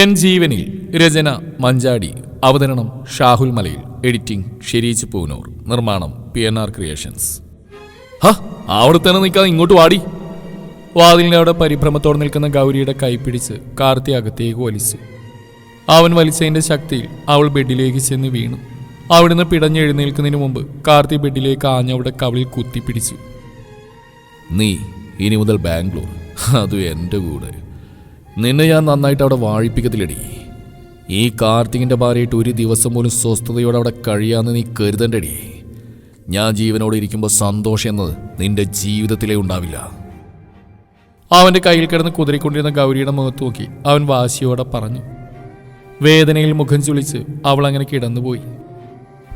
N ജീവനിൽ രചന മഞ്ചാടി അവതരണം ഷാഹുൽ മലയിൽ എഡിറ്റിംഗ് ഷെരീജ് പൂനൂർ നിർമ്മാണം പി എൻ ആർ ക്രിയേഷൻസ്. ഹ അവിടെ തന്നെ നിൽക്കാതെ ഇങ്ങോട്ട് വാടി. വാതിലിന്റെ അവിടെ പരിഭ്രമത്തോടെ നിൽക്കുന്ന ഗൗരിയുടെ കൈപിടിച്ച് കാർത്തി അകത്തേക്ക് വലിച്ചു. അവൻ വലിച്ചതിന്റെ ശക്തിയിൽ അവൾ ബെഡിലേക്ക് ചെന്ന് വീണു. അവിടുന്ന് പിടഞ്ഞെഴുന്നേൽക്കുന്നതിന് മുമ്പ് കാർത്തി ബെഡിലേക്ക് ആഞ്ഞവളുടെ കവിളിൽ കുത്തിപ്പിടിച്ചു. നീ ഇനി മുതൽ ബാംഗ്ലൂർ അതും എന്റെ കൂടെ. നിന്നെ ഞാൻ നന്നായിട്ട് അവിടെ വാഴിപ്പിക്കത്തില്ലടി. ഈ കാർത്തികിന്റെ ഭാര്യയായിട്ട് ഒരു ദിവസം പോലും സ്വസ്ഥതയോടെ അവിടെ കഴിയാമെന്ന് നീ കരുതണ്ടടി. ഞാൻ ജീവനോടെ ഇരിക്കുമ്പോൾ സന്തോഷം എന്നത് നിന്റെ ജീവിതത്തിലേ ഉണ്ടാവില്ല. അവന്റെ കയ്യിൽ കിടന്ന് കുതിരിക്കൊണ്ടിരുന്ന ഗൗരിയുടെ മുഖത്ത് നോക്കി അവൻ വാശിയോടെ പറഞ്ഞു. വേദനയിൽ മുഖം ചുളിച്ച് അവൾ അങ്ങനെ കിടന്നുപോയി.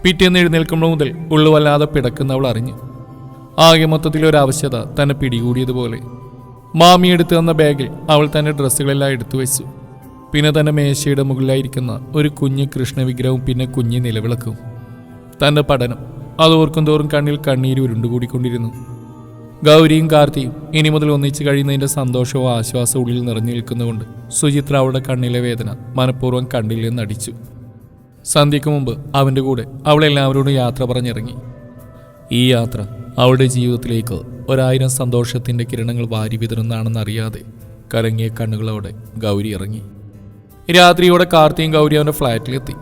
പിറ്റേന്ന് എഴുന്നേൽക്കുമ്പോൾ മുതൽ ഉള്ളു വല്ലാതെ പിടക്കുന്ന അവൾ അറിഞ്ഞു. ആകെ മൊത്തത്തിലൊരവശ്യത തന്നെ പിടികൂടിയതുപോലെ. മാമി എടുത്തു തന്ന ബാഗിൽ അവൾ തന്റെ ഡ്രസ്സുകളെല്ലാം എടുത്തു വെച്ചു. പിന്നെ തന്റെ മേശയുടെ മുകളിലായിരിക്കുന്ന ഒരു കുഞ്ഞ് കൃഷ്ണവിഗ്രഹവും പിന്നെ കുഞ്ഞ് നിലവിളക്കും. തന്റെ പഠനം അത് ഓർക്കും തോറും കണ്ണിൽ കണ്ണീര് ഉരുണ്ടുകൂടിക്കൊണ്ടിരുന്നു. ഗൗരിയും കാർത്തിയും ഇനി മുതൽ ഒന്നിച്ചു കഴിയുന്നതിന്റെ സന്തോഷവും ആശ്വാസവും ഉള്ളിൽ നിറഞ്ഞു നിൽക്കുന്നതുകൊണ്ട് സുചിത്ര അവളുടെ കണ്ണിലെ വേദന മനഃപൂർവം കണ്ടില്ലെന്ന് അടിച്ചു. സന്ധ്യയ്ക്ക് മുമ്പ് അവന്റെ കൂടെ അവളെല്ലാവരോടും യാത്ര പറഞ്ഞിറങ്ങി. ഈ യാത്ര അവളുടെ ജീവിതത്തിലേക്ക് ഒരായിരം സന്തോഷത്തിന്റെ കിരണങ്ങൾ വാരി വിതറുന്നതാണെന്നറിയാതെ കരങ്ങിയ കണ്ണുകളോടെ ഗൗരി ഇറങ്ങി. രാത്രിയോടെ കാർത്തിയും ഗൗരി അവന്റെ ഫ്ലാറ്റിലെത്തി.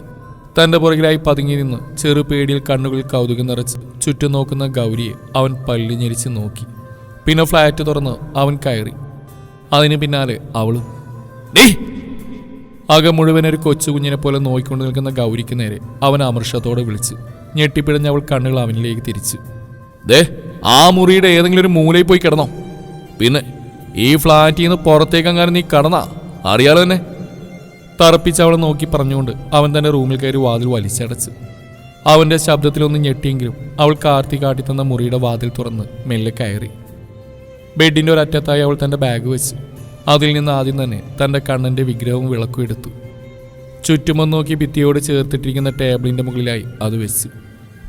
തന്റെ പുറകിലായി പതുങ്ങി നിന്ന് ചെറു പേടിയിൽ കണ്ണുകൾ കൗതുകം നിറച്ച് ചുറ്റും നോക്കുന്ന ഗൗരിയെ അവൻ പല്ലി ഞെരിച്ച് നോക്കി. പിന്നെ ഫ്ലാറ്റ് തുറന്ന് അവൻ കയറി. അതിന് പിന്നാലെ അവളും. "ഡേയ്!" അകം മുഴുവൻ ഒരു കൊച്ചു കുഞ്ഞിനെ പോലെ നോയിക്കൊണ്ട് നിൽക്കുന്ന ഗൗരിക്ക് നേരെ അവൻ അമർഷത്തോടെ വിളിച്ച് ഞെട്ടിപ്പിടഞ്ഞ അവൾ കണ്ണുകൾ അവനിലേക്ക് തിരിച്ചു. ദേ ആ മുറിയുടെ ഏതെങ്കിലും ഒരു മൂലയിൽ പോയി കിടന്നോ. പിന്നെ ഈ ഫ്ലാറ്റിൽ നിന്ന് പുറത്തേക്കെങ്ങാനും നീ കടന്നാ? അറിയാലോ തന്നെ തറപ്പിച്ച് അവളെ നോക്കി പറഞ്ഞുകൊണ്ട് അവൻ തന്നെ റൂമിൽ കയറി വാതിൽ വലിച്ചടച്ച്. അവന്റെ ശബ്ദത്തിലൊന്ന് ഞെട്ടിയെങ്കിലും അവൾ കാർത്തി കാട്ടി തന്ന മുറിയുടെ വാതിൽ തുറന്ന് മെല്ലെ കയറി. ബെഡിന്റെ ഒരറ്റത്തായി അവൾ തന്റെ ബാഗ് വെച്ച് അതിൽ നിന്ന് ആദ്യം തന്നെ തന്റെ കണ്ണന്റെ വിഗ്രഹവും വിളക്കും എടുത്തു. ചുറ്റുമൊന്ന് നോക്കി ഭിത്തിയോട് ചേർത്തിട്ടിരിക്കുന്ന ടേബിളിന്റെ മുകളിലായി അത് വെച്ച്.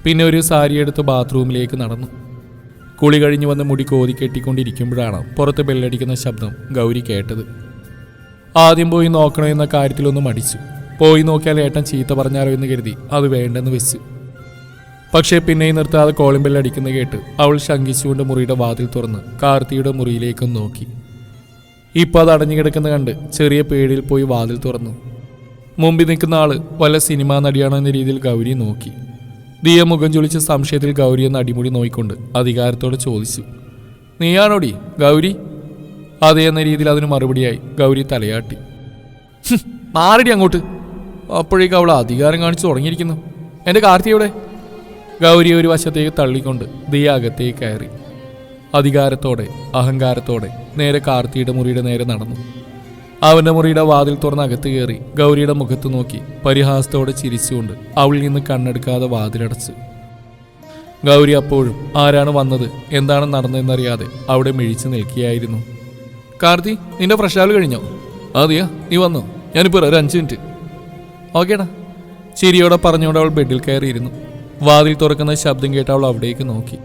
പിന്നെ ഒരു സാരി എടുത്ത് ബാത്റൂമിലേക്ക് നടന്നു. കുളി കഴിഞ്ഞു വന്ന് മുടി കോതി കെട്ടിക്കൊണ്ടിരിക്കുമ്പോഴാണ് പുറത്ത് ബെല്ലടിക്കുന്ന ശബ്ദം ഗൗരി കേട്ടത്. ആദ്യം പോയി നോക്കണോ എന്ന കാര്യത്തിലൊന്ന് മടിച്ചു. പോയി നോക്കിയാൽ ഏട്ടൻ ചീത്ത പറഞ്ഞാലോ എന്ന് കരുതി അത് വേണ്ടെന്ന് വെച്ചു. പക്ഷേ പിന്നെയും നിർത്താതെ കോളിംഗ് ബെൽ അടിക്കുന്ന കേട്ട് അവൾ ശങ്കിച്ചുകൊണ്ട് മുറിയുടെ വാതിൽ തുറന്ന് കാർത്തിയുടെ മുറിയിലേക്കും നോക്കി. ഇപ്പൊ അത് അടഞ്ഞു കിടക്കുന്ന കണ്ട് ചെറിയ പേടിയിൽ പോയി വാതിൽ തുറന്നു. മുമ്പിൽ നിൽക്കുന്ന ആൾ വല്ല സിനിമാ നടിയാണോ എന്ന രീതിയിൽ ഗൗരി നോക്കി. ദിയ മുഖം ചൊളിച്ച സംശയത്തിൽ ഗൗരി എന്ന അടിമുടി നോയിക്കൊണ്ട് അധികാരത്തോടെ ചോദിച്ചു. നീയാണോടി ഗൗരി? അതെ എന്ന രീതിയിൽ അതിന് മറുപടിയായി ഗൗരി തലയാട്ടി. മാറടി അങ്ങോട്ട്. അപ്പോഴേക്കും അവൾ അധികാരം കാണിച്ചു തുടങ്ങിയിരിക്കുന്നു. എന്റെ കാർത്തിയുടെ ഗൗരി ഒരു വശത്തേക്ക് തള്ളിക്കൊണ്ട് ദിയ അകത്തേക്ക് കയറി. അധികാരത്തോടെ അഹങ്കാരത്തോടെ നേരെ കാർത്തിയുടെ മുറിയുടെ നേരെ നടന്നു. അവന്റെ മുറിയുടെ വാതിൽ തുറന്ന് അകത്ത് കയറി ഗൗരിയുടെ മുഖത്ത് നോക്കി പരിഹാസത്തോടെ ചിരിച്ചുകൊണ്ട് അവളിൽ നിന്ന് കണ്ണെടുക്കാതെ വാതിലടച്ചു. ഗൗരി അപ്പോഴും ആരാണ് വന്നത് എന്താണ് നടന്നതെന്നറിയാതെ അവിടെ മിഴിച്ചു നിൽക്കുകയായിരുന്നു. കാർത്തി നിന്റെ ഫ്രഷാൽ കഴിഞ്ഞോ? അതെയാ നീ വന്നോ? ഞാനിപ്പോൾ ഒരു അഞ്ച് മിനിറ്റ്. ഓക്കേടാ. ചിരിയോടെ പറഞ്ഞുകൊണ്ട് അവൾ ബെഡിൽ കയറിയിരുന്നു. വാതിൽ തുറക്കുന്ന ശബ്ദം കേട്ട് അവൾ അവിടേക്ക് നോക്കി.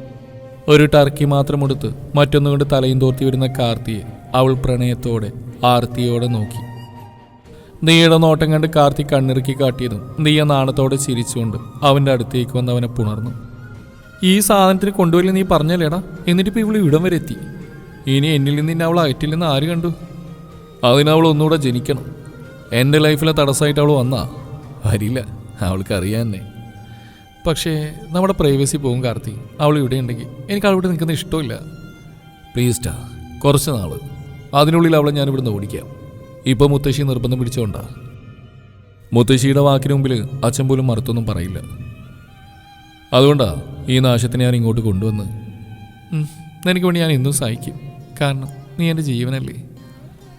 ഒരു ടർക്കി മാത്രം എടുത്ത് മറ്റൊന്നുകൊണ്ട് തലയും തോർത്തി വരുന്ന കാർത്തിയെ അവൾ പ്രണയത്തോടെ ആർത്തിയോടെ നോക്കി. നീയുടെ നോട്ടം കണ്ട് കാർത്തി കണ്ണിറുക്കി കാട്ടിയതും നീയ നാണത്തോടെ ചിരിച്ചുകൊണ്ട് അവന്റെ അടുത്തേക്ക് വന്ന് അവനെ പുണർന്നു. ഈ സാധനത്തിന് കൊണ്ടുവരില്ല നീ പറഞ്ഞല്ലേടാ? എന്നിട്ട് എന്നിട്ടിപ്പോൾ ഇവൾ ഇവിടം വരെ എത്തി. ഇനി എന്നിൽ നിന്ന് ഇന്നെ അവൾ അയറ്റില്ലെന്ന് ആര് കണ്ടു? അതിനവൾ ഒന്നുകൂടെ ജനിക്കണം. എന്റെ ലൈഫിലെ തടസ്സമായിട്ട് അവൾ വന്നാ വരില്ല. അവൾക്ക് തന്നെ പക്ഷേ നമ്മുടെ പ്രൈവസി പോകും കാർത്തി. അവൾ ഇവിടെ ഉണ്ടെങ്കിൽ എനിക്ക് അവളിവിടെ നിൽക്കുന്ന ഇഷ്ടമില്ല. പ്ലീസ് ടാ കുറച്ച് നാൾ അതിനുള്ളിൽ അവളെ ഞാൻ ഇവിടുന്ന് ഓടിക്കാം. ഇപ്പൊ മുത്തശ്ശി നിർബന്ധം പിടിച്ചോണ്ട. മുത്തശ്ശിയുടെ വാക്കിന് മുമ്പിൽ അച്ഛൻ പോലും മറുത്തൊന്നും പറയില്ല. അതുകൊണ്ടാ ഈ നാശത്തിനെ ഞാൻ ഇങ്ങോട്ട് കൊണ്ടുവന്ന്. നിനക്ക് വേണ്ടി ഞാൻ ഇന്നും സഹിക്കും. കാരണം നീ എന്റെ ജീവനല്ലേ.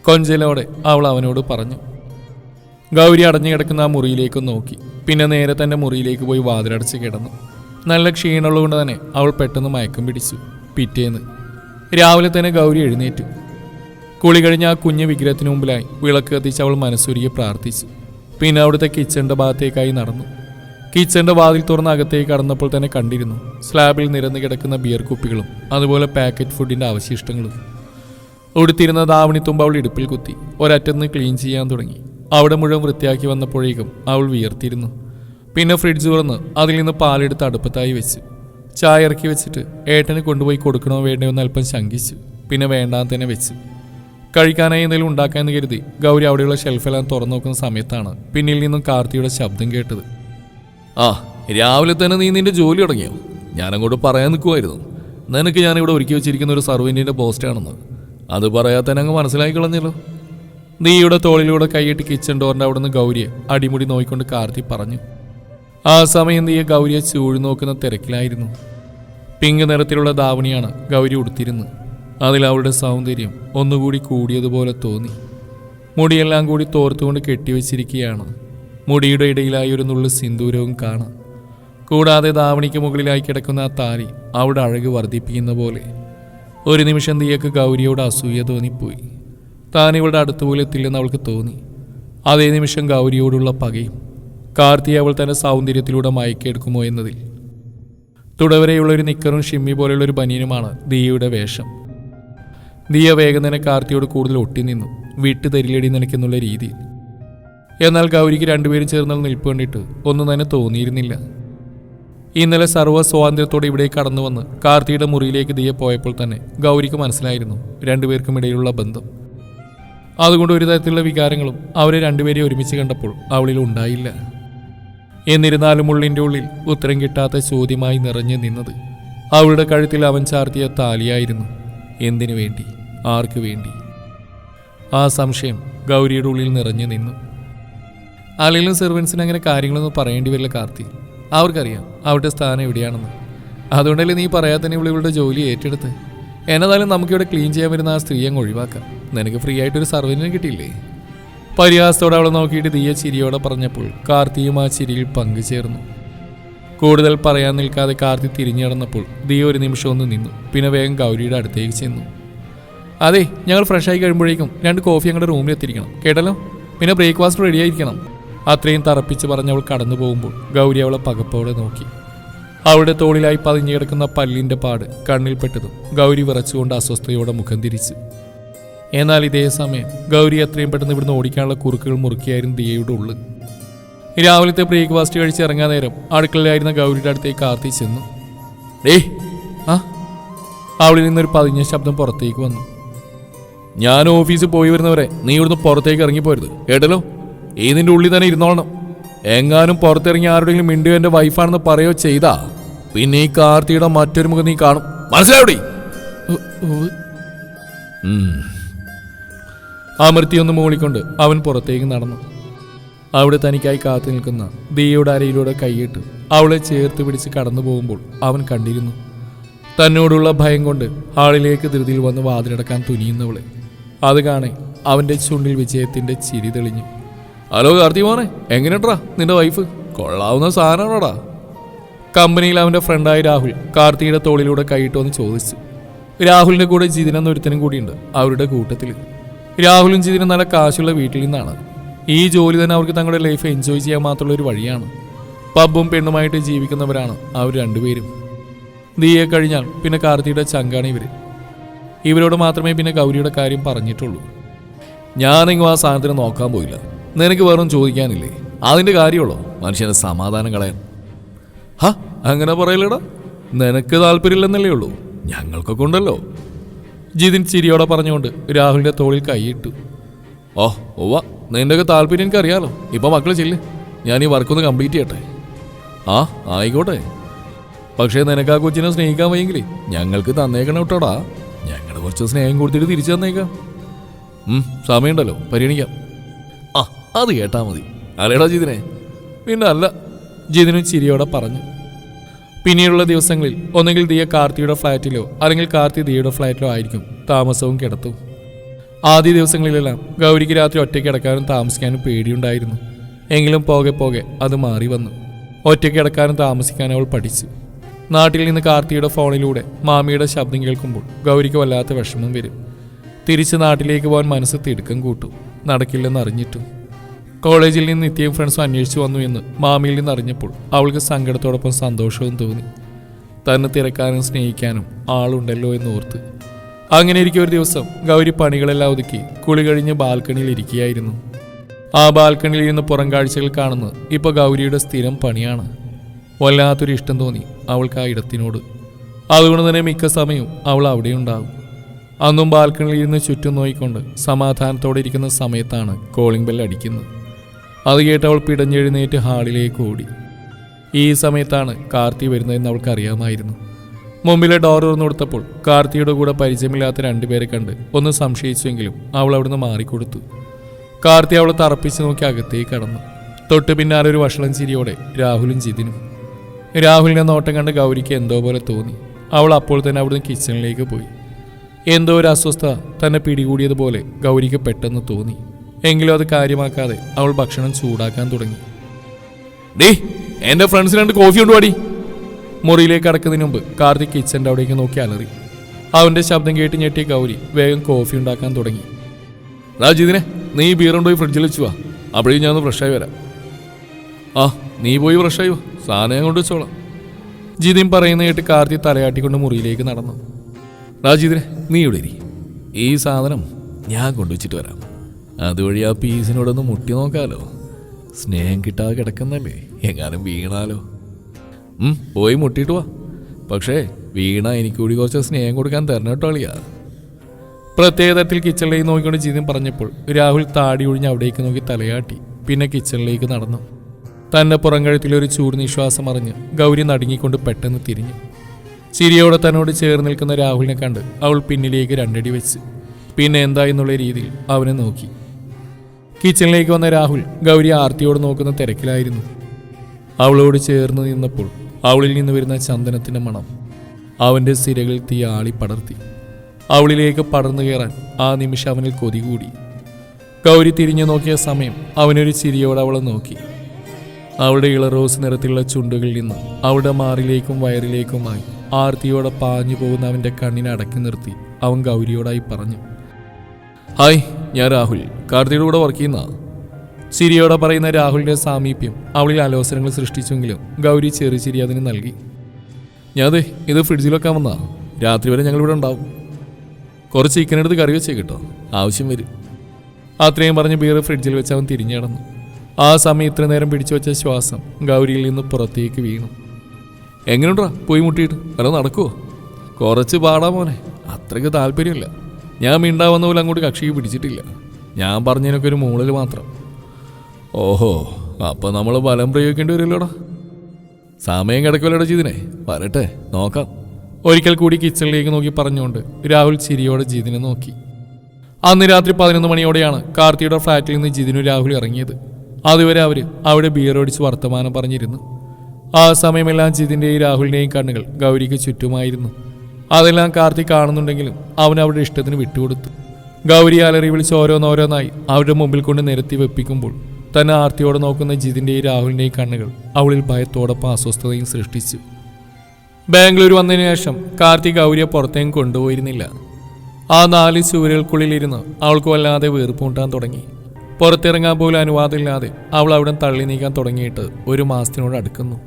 കൊഞ്ചലോടെ അവൾ അവനോട് പറഞ്ഞു. ഗൗരി അടഞ്ഞു കിടക്കുന്ന ആ മുറിയിലേക്ക് നോക്കി. പിന്നെ നേരെ തന്റെ മുറിയിലേക്ക് പോയി വാതിലടച്ച് കിടന്നു. നല്ല ക്ഷീണമുള്ളതുകൊണ്ട് തന്നെ അവൾ പെട്ടെന്ന് മയക്കം പിടിച്ചു. പിറ്റേന്ന്. രാവിലെ തന്നെ ഗൗരി എഴുന്നേറ്റു. കുളി കഴിഞ്ഞ് ആ കുഞ്ഞു വിഗ്രഹത്തിന് മുമ്പിലായി വിളക്ക് കത്തിച്ച് അവൾ മനസ്സുരുകി പ്രാർത്ഥിച്ചു. പിന്നെ അവിടുത്തെ കിച്ചന്റെ ഭാഗത്തേക്കായി നടന്നു. കിച്ചന്റെ വാതിൽ തുറന്ന് അകത്തേക്ക് കടന്നപ്പോൾ തന്നെ കണ്ടിരുന്നു സ്ലാബിൽ നിരന്ന് കിടക്കുന്ന ബിയർ കുപ്പികളും അതുപോലെ പാക്കറ്റ് ഫുഡിന്റെ അവശിഷ്ടങ്ങളും. ഉടുത്തിരുന്ന ദാവണിത്തുമ്പ് അവൾ ഇടുപ്പിൽ കുത്തി ഒരറ്റത്ത് ക്ലീൻ ചെയ്യാൻ തുടങ്ങി. അവിടെ മുഴുവൻ വൃത്തിയാക്കി വന്നപ്പോഴേക്കും അവൾ വിയർത്തിരുന്നു. പിന്നെ ഫ്രിഡ്ജ് തുറന്ന് അതിൽ നിന്ന് പാലെടുത്ത് അടുപ്പത്തായി വെച്ച്. ചായ ഇറക്കി വെച്ചിട്ട് ഏട്ടന് കൊണ്ടുപോയി കൊടുക്കണോ വേണ്ടയോ എന്ന് അല്പം ശങ്കിച്ചു. പിന്നെ വേണ്ടാന്ന് തന്നെ വെച്ചു. കഴിക്കാനായി എന്തെങ്കിലും ഉണ്ടാക്കാമെന്ന് കരുതി ഗൗരി അവിടെയുള്ള ഷെൽഫെല്ലാം തുറന്നു നോക്കുന്ന സമയത്താണ് പിന്നിൽ നിന്നും കാർത്തിയുടെ ശബ്ദം കേട്ടത്. ആ രാവിലെ തന്നെ നീ നിന്റെ ജോലി തുടങ്ങിയോ? ഞാനങ്ങോട്ട് പറയാൻ നിൽക്കുമായിരുന്നു നിനക്ക് ഞാനിവിടെ ഒരുക്കി വെച്ചിരിക്കുന്ന ഒരു സർവന്റിന്റെ പോസ്റ്റാണെന്ന് അത് പറയാതെ തന്നെ അങ്ങ് മനസ്സിലാക്കി കളഞ്ഞല്ലോ. നീയുടെ തോളിലൂടെ കൈയിട്ട് കിച്ചൺ ഡോറിന്റെ അവിടെ നിന്ന് ഗൗരിയെ അടിമുടി നോയിക്കൊണ്ട് കാർത്തി പറഞ്ഞു. ആ സമയം നീയെ ഗൗരിയെ ചൂഴി നോക്കുന്ന തിരക്കിലായിരുന്നു. പിങ്ക് നിറത്തിലുള്ള ധാവണിയാണ് ഗൗരി ഉടുത്തിരുന്നത്. അതിൽ അവളുടെ സൗന്ദര്യം ഒന്നുകൂടി കൂടിയതുപോലെ തോന്നി. മുടിയെല്ലാം കൂടി തോർത്തുകൊണ്ട് കെട്ടിവെച്ചിരിക്കുകയാണ്. മുടിയുടെ ഇടയിലായി ഒരു നുള്ളു സിന്ദൂരവും കാണാം. കൂടാതെ ധാവണിക്ക് മുകളിലായി കിടക്കുന്ന ആ താലി അവിടെ അഴക് വർദ്ധിപ്പിക്കുന്ന പോലെ. ഒരു നിമിഷം തീയക്ക് ഗൗരിയോട് അസൂയ തോന്നിപ്പോയി. താൻ ഇവളുടെ അടുത്തുപോലും എത്തില്ലെന്ന് അവൾക്ക് തോന്നി. അതേ നിമിഷം ഗൗരിയോടുള്ള പകയും കാർത്തി അവൾ തന്റെ സൗന്ദര്യത്തിലൂടെ മയക്കെടുക്കുമോ എന്നതിൽ. തുടവരെയുള്ള ഒരു നിക്കറും ഷിമ്മി പോലെയുള്ള ഒരു ബനിയനുമാണ് ദിയയുടെ വേഷം. ദിയ വേഗം തന്നെ കാർത്തിയോട് കൂടുതൽ ഒട്ടി നിന്നു. വിട്ട് തരിലടി നിനക്കെന്നുള്ള രീതിയിൽ എന്നാൽ ഗൗരിക്ക് രണ്ടുപേരും ചേർന്നുള്ള നിൽപ്പ് കണ്ടിട്ട് ഒന്നും തന്നെ തോന്നിയിരുന്നില്ല. ഇന്നലെ സർവ സ്വാതന്ത്ര്യത്തോടെ ഇവിടെ കടന്നു വന്ന് കാർത്തിയുടെ മുറിയിലേക്ക് ദിയ പോയപ്പോൾ തന്നെ ഗൗരിക്ക് മനസ്സിലായിരുന്നു രണ്ടുപേർക്കും ഇടയിലുള്ള ബന്ധം. അതുകൊണ്ട് ഒരു തരത്തിലുള്ള വികാരങ്ങളും അവരെ രണ്ടുപേരെയും ഒരുമിച്ച് കണ്ടപ്പോൾ അവളിൽ ഉണ്ടായില്ല. എന്നിരുന്നാലും ഉള്ളിന്റെ ഉള്ളിൽ ഉത്തരം കിട്ടാത്ത ചോദ്യമായി നിറഞ്ഞു നിന്നത്. അവളുടെ കഴുത്തിൽ അവൻ ചാർത്തിയ താലിയായിരുന്നു. എന്തിനു വേണ്ടി? ആർക്കു വേണ്ടി? ആ സംശയം ഗൗരിയുടെ ഉള്ളിൽ നിറഞ്ഞു നിന്നു. അല്ലെങ്കിലും സെർവൻസിന് അങ്ങനെ കാര്യങ്ങളൊന്നും പറയേണ്ടി വരില്ല കാർത്തി. അവർക്കറിയാം അവരുടെ സ്ഥാനം എവിടെയാണെന്ന്. അതുകൊണ്ടല്ലേ നീ പറയാതെ തന്നെ ഇവിടെ ഇവളുടെ ജോലി ഏറ്റെടുത്ത്? എന്നതായാലും നമുക്കിവിടെ ക്ലീൻ ചെയ്യാൻ വരുന്ന ആ സ്ത്രീയെ അങ്ങ് ഒഴിവാക്കാം. നിനക്ക് ഫ്രീ ആയിട്ടൊരു സർവന്റിനെ കിട്ടിയില്ലേ? പരിഹാസത്തോടെ അവളെ നോക്കിയിട്ട് തീയ ചിരിയോടെ പറഞ്ഞപ്പോൾ കാർത്തിയും ആ ചിരിയിൽ പങ്കുചേർന്നു കൂടുതൽ പറയാൻ നിൽക്കാതെ കാർത്തി തിരിഞ്ഞു നടന്നപ്പോൾ ദിയ ഒരു നിമിഷം ഒന്ന് നിന്നു. പിന്നെ വേഗം ഗൗരിയുടെ അടുത്തേക്ക് ചെന്നു. അതെ ഞങ്ങൾ ഫ്രഷ് ആയി കഴിയുമ്പോഴേക്കും രണ്ട് കോഫി ഞങ്ങളുടെ റൂമിൽ എത്തിയിരിക്കണം. കേട്ടല്ലോ? പിന്നെ ബ്രേക്ക്ഫാസ്റ്റ് റെഡി ആയിരിക്കണം. അത്രയും തറപ്പിച്ച് പറഞ്ഞ് അവൾ കടന്നു പോകുമ്പോൾ ഗൗരി അവളെ പകപ്പോടെ നോക്കി. അവളുടെ തോളിലായി പതിഞ്ഞു കിടക്കുന്ന പല്ലിന്റെ പാട് കണ്ണിൽപ്പെട്ടതും ഗൗരി വിറച്ചുകൊണ്ട് അസ്വസ്ഥയോടെ മുഖം തിരിച്ചു. എന്നാൽ ഇതേ സമയം ഗൗരി എത്രയും പെട്ടെന്ന് ഇവിടുന്ന് ഓടിക്കാനുള്ള കുറുക്കുകൾ മുറുക്കിയായിരുന്നു ദിയയുടെ ഉള്ളു രാവിലത്തെ ബ്രേക്ക്ഫാസ്റ്റ് കഴിച്ച് ഇറങ്ങാൻ നേരം അടുക്കളയിലായിരുന്ന ഗൗരിയുടെ അടുത്തേക്ക് കാർത്തി ചെന്നു. ഡേ ആ? അവളിൽ നിന്നൊരു പതിഞ്ഞ ശബ്ദം പുറത്തേക്ക് വന്നു. ഞാൻ ഓഫീസിൽ പോയി വരുന്നവരെ നീ ഇവിടുന്ന് പുറത്തേക്ക് ഇറങ്ങിപ്പോരുത്. കേട്ടല്ലോ? ഇതിന്റെ ഉള്ളിൽ തന്നെ ഇരുന്നോളണം. എങ്ങാനും പുറത്തിറങ്ങി ആരുടെങ്കിലും മിണ്ടു എന്റെ വൈഫാണെന്ന് പറയോ ചെയ്താ പിന്നെ ഈ കാർത്തിയുടെ മറ്റൊരു മുഖം നീ കാണും. മനസ്സിലാവടി അമർത്തിയൊന്ന് മൂളിക്കൊണ്ട് അവൻ പുറത്തേക്ക് നടന്നു. അവിടെ തനിക്കായി കാത്തു നിൽക്കുന്ന ദിയയുടെ അരയിലൂടെ കൈയിട്ട് അവളെ ചേർത്ത് പിടിച്ച് കടന്നു പോകുമ്പോൾ അവൻ കണ്ടിരുന്നു. തന്നോടുള്ള ഭയം കൊണ്ട് ആളിലേക്ക് ധൃതിയിൽ വന്ന് വാതിലടക്കാൻ തുനിയുന്നവളെ. അത് കാണെ അവന്റെ ചുണ്ടിൽ വിജയത്തിന്റെ ചിരി തെളിഞ്ഞു. ഹലോ കാർത്തി മോനെ എങ്ങനെയുണ്ടാ നിന്റെ വൈഫ് കൊള്ളാവുന്ന സാധനമാണോടാ? കമ്പനിയിൽ അവന്റെ ഫ്രണ്ടായ രാഹുൽ കാർത്തിയുടെ തോളിലൂടെ കൈയിട്ട് വന്ന് ചോദിച്ചു. രാഹുലിന്റെ കൂടെ ജിതിൻ എന്നൊരുത്തനും കൂടിയുണ്ട് അവരുടെ കൂട്ടത്തിൽ രാഹുലും ജിതിനും നല്ല കാശുള്ള വീട്ടിൽ നിന്നാണ്. ഈ ജോലി തന്നെ അവർക്ക് തങ്ങളുടെ ലൈഫ് എൻജോയ് ചെയ്യാൻ മാത്രമുള്ള ഒരു വഴിയാണ്. പബ്ബും പെണ്ണുമായിട്ട് ജീവിക്കുന്നവരാണ് അവർ രണ്ടുപേരും. ദിയെ കഴിഞ്ഞാൽ പിന്നെ കാർത്തിയുടെ ചങ്കാണ് ഇവർ. ഇവരോട് മാത്രമേ പിന്നെ ഗൗരിയുടെ കാര്യം പറഞ്ഞിട്ടുള്ളൂ. ഞാനെങ്കിലും ആ സാധനത്തിന് നോക്കാൻ പോയില്ല. നിനക്ക് വേറൊന്നും ചോദിക്കാനില്ലേ? അതിന്റെ കാര്യമുള്ളോ? മനുഷ്യന് സമാധാനം കളയാൻ. ഹ അങ്ങനെ പറയലടാ നിനക്ക് താല്പര്യമില്ലെന്നല്ലേ ഉള്ളൂ. ഞങ്ങൾക്കൊക്കെ ഉണ്ടല്ലോ. ജിതിൻ ചിരിയോടെ പറഞ്ഞുകൊണ്ട് രാഹുലിന്റെ തോളിൽ കൈയിട്ടു. ഓ ഓവ നിന്റെയൊക്കെ താല്പര്യം എനിക്കറിയാലോ. ഇപ്പോൾ മക്കൾ ചെല്ല്. ഞാൻ ഈ വർക്കൊന്ന് കംപ്ലീറ്റ് ചെയ്യട്ടെ. ആ ആയിക്കോട്ടെ. പക്ഷേ നിനക്ക് ആ കൊച്ചിനെ സ്നേഹിക്കാൻ വയ്യെങ്കിലേ ഞങ്ങൾക്ക് തന്നേക്കണം കേട്ടോടാ ഞങ്ങൾ കുറച്ച് സ്നേഹം കൊടുത്തിട്ട് തിരിച്ചു തന്നേക്കാം. സമയമുണ്ടല്ലോ പരിഗണിക്കാം. ആ അത് കേട്ടാ മതി. അല്ലേടാ ജിതിനെ പിന്നെ അല്ല ജിതിനും ചിരിയോടെ പറഞ്ഞു. പിന്നീടുള്ള ദിവസങ്ങളിൽ ഒന്നെങ്കിൽ ദിയ കാർത്തിയുടെ ഫ്ലാറ്റിലോ അല്ലെങ്കിൽ കാർത്തി ദിയയുടെ ഫ്ലാറ്റിലോ ആയിരിക്കും താമസവും കിടത്തും. ആദ്യ ദിവസങ്ങളിലെല്ലാം ഗൗരിക്ക് രാത്രി ഒറ്റയ്ക്ക് കിടക്കാനും താമസിക്കാനും പേടിയുണ്ടായിരുന്നു. എങ്കിലും പോകെ പോകെ അത് മാറി വന്നു. ഒറ്റയ്ക്ക് കിടക്കാനും താമസിക്കാനും അവൾ പഠിച്ചു. നാട്ടിൽ നിന്ന് കാർത്തിയുടെ ഫോണിലൂടെ മാമിയുടെ ശബ്ദം കേൾക്കുമ്പോൾ ഗൗരിക്ക് വല്ലാത്ത വിഷമം വരും. തിരിച്ച് നാട്ടിലേക്ക് പോകാൻ മനസ്സ് തിടുക്കം കൂട്ടും. നടക്കില്ലെന്ന് അറിഞ്ഞിട്ടും. കോളേജിൽ നിന്ന് നിത്യയും ഫ്രണ്ട്സും അന്വേഷിച്ചു വന്നു എന്ന് മാമിയിൽ നിന്ന് അറിഞ്ഞപ്പോൾ അവൾക്ക് സങ്കടത്തോടൊപ്പം സന്തോഷവും തോന്നി. തന്നെ തിരക്കാനും സ്നേഹിക്കാനും ആളുണ്ടല്ലോ എന്ന് ഓർത്ത്. അങ്ങനെ ഇരിക്കെ ഒരു ദിവസം ഗൗരി പണികളെല്ലാം ഒതുക്കി കുളി കഴിഞ്ഞ് ബാൽക്കണിയിൽ ഇരിക്കുകയായിരുന്നു ആ ബാൽക്കണിയിൽ നിന്ന് പുറം കാഴ്ചകൾ കാണുന്നത് ഇപ്പോൾ ഗൗരിയുടെ സ്ഥിരം പണിയാണ്. വല്ലാത്തൊരു ഇഷ്ടം തോന്നി അവൾക്ക് ആ ഇടത്തിനോട്. അതുകൊണ്ട് തന്നെ മിക്ക സമയവും അവൾ അവിടെ ഉണ്ടാകും അന്നും ബാൽക്കണിയിൽ ഇരുന്ന് ചുറ്റും നോയിക്കൊണ്ട് സമാധാനത്തോടെ ഇരിക്കുന്ന സമയത്താണ് കോളിംഗ് ബെൽ അടിക്കുന്നത്. അത് കേട്ട് അവൾ പിടഞ്ഞെഴുന്നേറ്റ് ഹാളിലേക്ക് ഓടി. ഈ സമയത്താണ് കാർത്തി വരുന്നതെന്ന് അവൾക്ക് അറിയാമായിരുന്നു. മുമ്പിലെ ഡോർ തുറന്നു കൊടുത്തപ്പോൾ കാർത്തിയുടെ കൂടെ പരിചയമില്ലാത്ത രണ്ടുപേരെ കണ്ട് ഒന്ന് സംശയിച്ചുവെങ്കിലും അവൾ അവിടുന്ന് മാറിക്കൊടുത്തു. കാർത്തി അവളെ തറപ്പിച്ച് നോക്കി അകത്തേക്ക് കടന്നു. തൊട്ട് പിന്നാലെ ഒരു വഷളം ചിരിയോടെ രാഹുലും ജിതിനും രാഹുലിനെ നോട്ടം കണ്ട് ഗൗരിക്ക് എന്തോ പോലെ തോന്നി. അവൾ അപ്പോൾ തന്നെ അവിടുന്ന് കിച്ചണിലേക്ക് പോയി. എന്തോ ഒരു അസ്വസ്ഥത തന്നെ പിടികൂടിയതുപോലെ ഗൗരിക്ക് പെട്ടെന്ന് തോന്നി. എങ്കിലും അത് കാര്യമാക്കാതെ അവൾ ഭക്ഷണം ചൂടാക്കാൻ തുടങ്ങി. ഡേ എന്റെ ഫ്രണ്ട്സിന് രണ്ട് കോഫി കൊണ്ടുപാടി മുറിയിലേക്ക് കടക്കുന്നതിന് മുമ്പ് കാർത്തിക് കിച്ചന്റെ അവിടേക്ക് നോക്കി അലറി. അവന്റെ ശബ്ദം കേട്ട് ഞെട്ടിയ ഗൗരി വേഗം കോഫി ഉണ്ടാക്കാൻ തുടങ്ങി. രാജിതിനെ നീ ബീറുണ്ടോ ഫ്രിഡ്ജിൽ വെച്ചു വാ. അപ്പോഴേ ഞാൻ ഒന്ന് ഫ്രഷായി വരാം. ആ നീ പോയി ഫ്രഷായി വാ. സാധനം ഞാൻ കൊണ്ട് വെച്ചോളാം ജിതിൻ പറയുന്ന കേട്ട് കാർത്തി തലയാട്ടിക്കൊണ്ട് മുറിയിലേക്ക് നടന്നു. രാജീതിനെ നീ ഇവിടെ ഇരി. ഈ സാധനം ഞാൻ കൊണ്ടുവച്ചിട്ട് വരാം. അതുവഴി ആ പീസിനോടൊന്ന് മുട്ടി നോക്കാലോ. സ്നേഹം കിട്ടാതെ കിടക്കുന്നല്ലേ എങ്ങാനും വീണാലോ. പോയി മുട്ടിയിട്ട് വാ. പക്ഷേ വീണ എനിക്ക് കൂടി കുറച്ച് സ്നേഹം കൊടുക്കാൻ തരണം കേട്ടോ അളിയാ. പ്രത്യേകതരത്തിൽ കിച്ചണിലേക്ക് നോക്കിക്കൊണ്ട് ജിതിൻ പറഞ്ഞപ്പോൾ രാഹുൽ താടി ഒഴിഞ്ഞ് അവിടേക്ക് നോക്കി തലയാട്ടി. പിന്നെ കിച്ചണിലേക്ക് നടന്നു. തന്റെ പുറംകഴുത്തിലൊരു ചൂട് നിശ്വാസം അറിഞ്ഞ് ഗൗരി നടുങ്ങിക്കൊണ്ട് പെട്ടെന്ന് തിരിഞ്ഞു. ചിരിയോടെ തന്നോട് ചേർന്ന് നിൽക്കുന്ന രാഹുലിനെ കണ്ട് അവൾ പിന്നിലേക്ക് രണ്ടടി വെച്ച് പിന്നെ എന്താ എന്നുള്ള രീതിയിൽ അവനെ നോക്കി. കിച്ചണിലേക്ക് വന്ന രാഹുൽ ഗൗരി ആർത്തിയോട് നോക്കുന്ന തിരക്കിലായിരുന്നു. അവളോട് ചേർന്ന് നിന്നപ്പോൾ അവളിൽ നിന്ന് വരുന്ന ചന്ദനത്തിന്റെ മണം സിരകളിൽ തീ ആളി പടർത്തി. അവളിലേക്ക് പടർന്നു കയറാൻ ആ നിമിഷം അവനിൽ കൊതി കൂടി. ഗൗരി തിരിഞ്ഞു നോക്കിയ സമയം അവനൊരു ചിരിയോടെ അവളെ നോക്കി. അവളുടെ ഇളറോസ് നിറത്തിലുള്ള ചുണ്ടുകളിൽ നിന്നും അവളുടെ മാറിലേക്കും വയറിലേക്കുമായി ആർത്തിയോടെ പാഞ്ഞു പോകുന്ന അവന്റെ കണ്ണിനെ അടക്കി നിർത്തി അവൻ ഗൗരിയോടായി പറഞ്ഞു ഹായ് ഞാൻ രാഹുൽ. കാർത്തിയുടെ കൂടെ വർക്ക് ചെയ്യുന്ന ചിരിയോടെ പറയുന്ന രാഹുലിന്റെ സാമീപ്യം അവളിൽ അലോസരങ്ങൾ സൃഷ്ടിച്ചെങ്കിലും ഗൗരി ചെറു ചിരി അതിന് നൽകി ഞാനത് ഇത് ഫ്രിഡ്ജിൽ വെക്കാൻ വന്നാ രാത്രി വരെ ഞങ്ങൾ ഇവിടെ ഉണ്ടാവും. കുറച്ച് ചിക്കൻ എടുത്ത് കറി വെച്ചേ കേട്ടോ ആവശ്യം വരും. അത്രയും പറഞ്ഞ് ബീർ ഫ്രിഡ്ജിൽ വെച്ച് അവൻ തിരിഞ്ഞു കിടന്നു. ആ സമയം ഇത്ര നേരം പിടിച്ചു വെച്ച ശ്വാസം ഗൗരിയിൽ നിന്ന് പുറത്തേക്ക് വീണു. എങ്ങനെയുണ്ടാ? പോയി മുട്ടിയിട്ട്. വല്ല നടക്കുവോ? കുറച്ച് പാടാ മോനെ. അത്രയ്ക്ക് താല്പര്യമില്ല. ഞാൻ മിണ്ടാവുന്ന പോലെ അങ്ങോട്ട് കക്ഷിക്ക് പിടിച്ചിട്ടില്ല. ഞാൻ പറഞ്ഞതിനൊക്കെ ഒരു മുകളിൽ മാത്രം. ഓഹോ അപ്പം നമ്മൾ ബലം പ്രയോഗിക്കേണ്ടി വരില്ലോടാ. സമയം കിടക്കുമല്ലോടാ ജീതിനെ. വരട്ടെ നോക്കാം. ഒരിക്കൽ കൂടി കിച്ചണിലേക്ക് നോക്കി പറഞ്ഞുകൊണ്ട് രാഹുൽ ചിരിയോടെ ജീതിനെ നോക്കി. അന്ന് രാത്രി പതിനൊന്ന് മണിയോടെയാണ് കാർത്തിയുടെ ഫ്ലാറ്റിൽ നിന്ന് ജിതിനു രാഹുൽ ഇറങ്ങിയത്. അതുവരെ അവർ അവിടെ ബിയറോടിച്ച് വർത്തമാനം പറഞ്ഞിരുന്നു. ആ സമയമെല്ലാം ജിതിന്റെയും രാഹുലിന്റെയും കണ്ണുകൾ ഗൗരിക്ക് ചുറ്റുമായിരുന്നു. അതെല്ലാം കാർത്തി കാണുന്നുണ്ടെങ്കിലും അവൻ അവരുടെ ഇഷ്ടത്തിന് വിട്ടുകൊടുത്തു. ഗൗരി അലറി വിളിച്ച് ഓരോന്നോരോന്നായി അവരുടെ മുമ്പിൽ കൊണ്ട് നിരത്തി വെപ്പിക്കുമ്പോൾ തന്നെ ആർത്തിയോടെ നോക്കുന്ന ജിതിന്റെയും രാഹുലിന്റെയും കണ്ണുകൾ അവളിൽ ഭയത്തോടൊപ്പം അസ്വസ്ഥതയും സൃഷ്ടിച്ചു. ബാംഗ്ലൂർ വന്നതിന് ശേഷം കാർത്തിക് ഗൗരിയെ പുറത്തേക്കും കൊണ്ടുപോയിരുന്നില്ല. ആ നാല് ചുവരുകൾക്കുള്ളിലിരുന്ന് അവൾക്ക് വല്ലാതെ വീർപ്പൂട്ടാൻ തുടങ്ങി. പുറത്തിറങ്ങാൻ പോലും അനുവാദമില്ലാതെ അവൾ അവിടെ തള്ളി നീക്കാൻ തുടങ്ങിയിട്ട് ഒരു മാസത്തിനോട് അടുക്കുന്നു.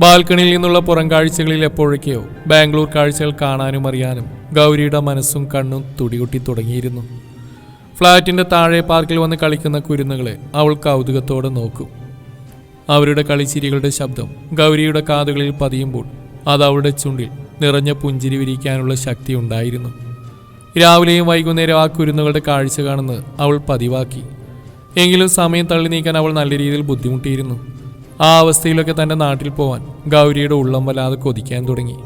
ബാൽക്കണിയിൽ നിന്നുള്ള പുറം കാഴ്ചകളിൽ എപ്പോഴൊക്കെയോ ബാംഗ്ലൂർ കാഴ്ചകൾ കാണാനും അറിയാനും ഗൗരിയുടെ മനസ്സും കണ്ണും തുടികൊട്ടി തുടങ്ങിയിരുന്നു. ഫ്ലാറ്റിന്റെ താഴെ പാർക്കിൽ വന്ന് കളിക്കുന്ന കുരുന്നുകളെ അവൾ കൗതുകത്തോടെ നോക്കും. അവരുടെ കളിച്ചിരികളുടെ ശബ്ദം ഗൗരിയുടെ കാതുകളിൽ പതിയുമ്പോൾ അത് അവളുടെ ചുണ്ടിൽ നിറഞ്ഞ പുഞ്ചിരി വിരിക്കാനുള്ള ശക്തി ഉണ്ടായിരുന്നു. രാവിലെയും വൈകുന്നേരം ആ കുരുന്നുകളുടെ കാഴ്ച കാണുന്നത് അവൾ പതിവാക്കി. എങ്കിലും സമയം തള്ളി നീക്കാൻ അവൾ നല്ല രീതിയിൽ ബുദ്ധിമുട്ടിയിരുന്നു. ആ അവസ്ഥയിലൊക്കെ തന്റെ നാട്ടിൽ പോവാൻ ഗൗരിയുടെ ഉള്ളം വല്ലാതെ കൊതിക്കാൻ തുടങ്ങി.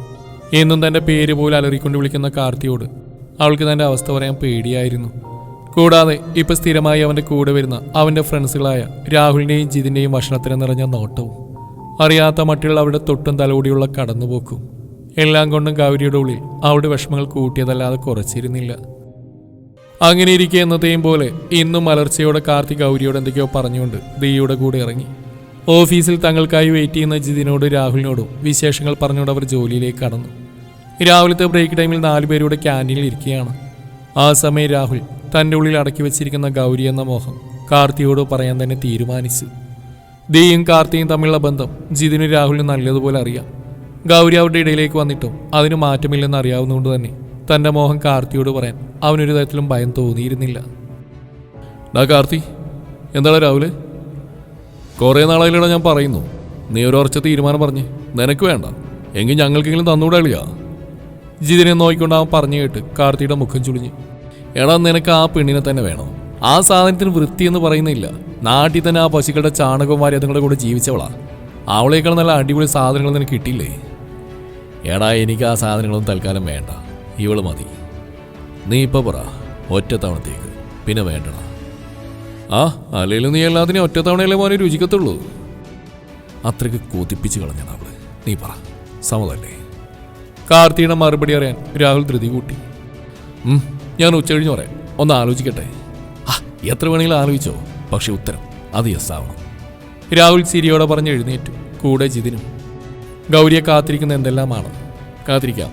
എന്നും തന്റെ പേര് പോലും അലറിക്കൊണ്ട് വിളിക്കുന്ന കാർത്തിയോട് അവൾക്ക് തന്റെ അവസ്ഥ പറയാൻ പേടിയായിരുന്നു. കൂടാതെ ഇപ്പോൾ സ്ഥിരമായി അവന്റെ കൂടെ വരുന്ന അവന്റെ ഫ്രണ്ട്സുകളായ രാഹുലിന്റെയും ജിതിന്റെയും ഭക്ഷണത്തിന് നിറഞ്ഞ നോട്ടവും അറിയാത്ത മറ്റുള്ള അവരുടെ തൊട്ടും തലോടിയുള്ള കടന്നുപോക്കും എല്ലാം കൊണ്ടും ഗൗരിയുടെ ഉള്ളിൽ അവളുടെ വിഷമങ്ങൾ കൂട്ടിയതല്ലാതെ കുറച്ചിരുന്നില്ല. അങ്ങനെ ഇരിക്കെ എന്നത്തെയും പോലെ ഇന്നും മലർച്ചയോടെ കാർത്തിക് ഗൗരിയോട് എന്തൊക്കെയോ പറഞ്ഞുകൊണ്ട് ദിയുടെ കൂടെ ഇറങ്ങി. ഓഫീസിൽ തങ്ങൾക്കായി വെയിറ്റ് ചെയ്യുന്ന ജിതിനോട് രാഹുലിനോടും വിശേഷങ്ങൾ പറഞ്ഞുകൊണ്ട് അവർ ജോലിയിലേക്ക് കടന്നു. രാവിലത്തെ ബ്രേക്ക് ടൈമിൽ നാലുപേരൂടെ ക്യാന്റീനിൽ ഇരിക്കുകയാണ്. ആ സമയം രാഹുൽ തന്റെ ഉള്ളിൽ അടക്കി വെച്ചിരിക്കുന്ന ഗൗരി എന്ന മോഹം കാർത്തിയോട് പറയാൻ തന്നെ തീരുമാനിച്ചു. ദിയും കാർത്തിയും തമ്മിലുള്ള ബന്ധം ജിതിനും രാഹുലിനും നല്ലതുപോലെ അറിയാം. ഗൗരി അവരുടെ ഇടയിലേക്ക് വന്നിട്ടും അതിന് മാറ്റമില്ലെന്ന് അറിയാവുന്നതുകൊണ്ട് തന്നെ തന്റെ മോഹം കാർത്തിയോട് പറയാൻ അവനൊരു തരത്തിലും ഭയം തോന്നിയിരുന്നില്ല. ഡാ കാർത്തി എന്താണ് രാവിലെ കുറേ നാളായില്ലടാ ഞാൻ പറയുന്നു. നീ ഒരു ഉറച്ച തീരുമാനം പറഞ്ഞ് നിനക്ക് വേണ്ട. എങ്കിൽ ഞങ്ങൾക്കെങ്കിലും തന്നൂടെ അളിയാ. ജിതിനെ നോക്കിക്കൊണ്ട് അവൻ പറഞ്ഞു കേട്ട് കാർത്തിയുടെ മുഖം ചുളിഞ്ഞ്. എടാ നിനക്ക് ആ പെണ്ണിനെ തന്നെ വേണം. ആ സാധനത്തിന് വൃത്തി എന്ന് പറയുന്നില്ല. നാട്ടിൽ തന്നെ ആ പശുക്കളുടെ ചാണകവും വാരി അതുങ്ങളുടെ കൂടെ ജീവിച്ചവളാ. അവളേക്കാൾ നല്ല അടിപൊളി സാധനങ്ങൾ നിനക്ക് കിട്ടിയില്ലേ എടാ എനിക്ക് ആ സാധനങ്ങളൊന്നും തൽക്കാലം വേണ്ട. ഇവൾ മതി. നീ ഇപ്പൊ പറ ഒറ്റ തവണത്തേക്ക്. പിന്നെ വേണ്ടണ ആ അല്ലെങ്കിലും നീ എല്ലാത്തിനും ഒറ്റ തവണയല്ലേ മോനെ രുചിക്കത്തുള്ളൂ. അത്രയ്ക്ക് കൊതിപ്പിച്ച് കളഞ്ഞാണ് അവൾ. നീ പറ സമതല്ലേ? കാർത്തിയുടെ മറുപടി അറിയാൻ രാഹുൽ ധൃതി കൂട്ടി. ഞാൻ ഉച്ച കഴിഞ്ഞ് പറയാം. ഒന്ന് ആലോചിക്കട്ടെ. ആ എത്ര വേണമെങ്കിലും ആലോചിച്ചോ. പക്ഷെ ഉത്തരം അത് യെസ് ആവണം. രാഹുൽ സിരിയോടെ പറഞ്ഞ് എഴുന്നേറ്റു. കൂടെ ജിതിനും. ഗൗരിയെ കാത്തിരിക്കുന്ന എന്തെല്ലാമാണ് കാത്തിരിക്കാം.